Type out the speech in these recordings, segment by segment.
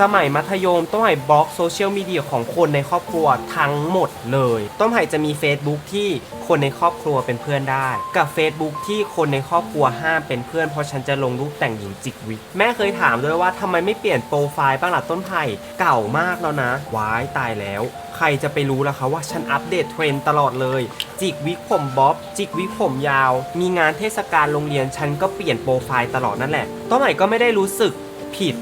สมัยมัธยมต้นไห่บล็อกโซเชียลมีเดียของคนในครอบครัวทั้งหมดเลย ต้นไห่จะมี Facebook ที่คนในครอบครัวเป็นเพื่อนได้ กับ Facebook ที่คนในครอบครัวห้ามเป็นเพื่อนเพราะฉันจะลงรูปแต่งหญิงจิกวิกแม่เคยถามด้วยว่าทำไมไม่เปลี่ยนโปรไฟล์บ้างล่ะต้นไผ่เก่ามากแล้วนะว้ายตายแล้ว ใครจะไปรู้ล่ะคะว่าฉันอัปเดตเทรนตลอดเลย จิกวิกผมบ๊อบ จิกวิกผมยาว มีงานเทศกาลโรงเรียนฉันก็เปลี่ยนโปรไฟล์ตลอดนั่นแหละต้นใหม่ก็ไม่ได้รู้สึกผิด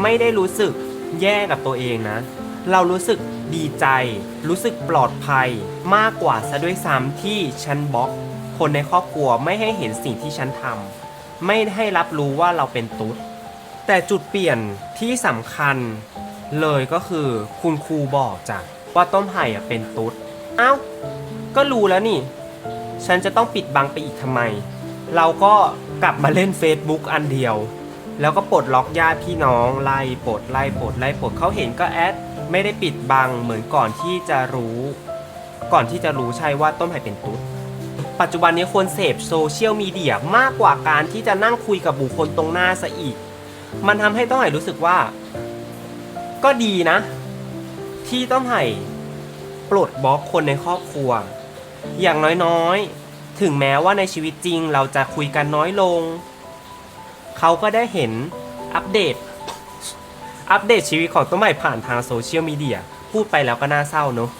ไม่ได้รู้สึกแย่กับตัวเองนะ เรารู้สึกดีใจ รู้สึกปลอดภัยมากกว่าซะด้วยซ้ำที่ฉันบล็อก คนในครอบครัวไม่ให้เห็นสิ่งที่ฉันทำไม่ให้รับรู้ว่าเราเป็นตุ๊ด แต่จุดเปลี่ยนที่สำคัญเลยก็คือคุณครูบอกจ้ะว่าต้นไผ่เป็นตุ๊ด เอ้า ก็รู้แล้วนี่ ฉันจะต้องปิดบังไปอีกทำไม เราก็กลับมาเล่น Facebook อันเดียว แล้วก็ปลดล็อกญาติพี่น้องไล่ปลดไล่ปลดไล่ปลดเขาเห็นก็แอดไม่ได้ปิดบังเหมือนก่อนที่จะรู้ ก่อนที่จะรู้ใช่ว่าต้นไผ่เป็นตุ๊ดปัจจุบันนี้คนเสพโซเชียลมีเดียมากกว่าการที่จะนั่งคุยกับบุคคลตรงหน้าซะอีก มันทำให้ต้นไผ่รู้สึกว่า ก็ดีนะ ที่ต้นไผ่ปลดบล็อกคนในครอบครัว อย่างน้อยๆ ถึงแม้ว่าในชีวิตจริงเราจะคุยกันน้อยลง เขาก็ได้เห็นอัปเดต อัปเดตชีวิตของตัวใหม่ผ่านทางโซเชียลมีเดีย พูดไปแล้วก็น่าเศร้าเนอะ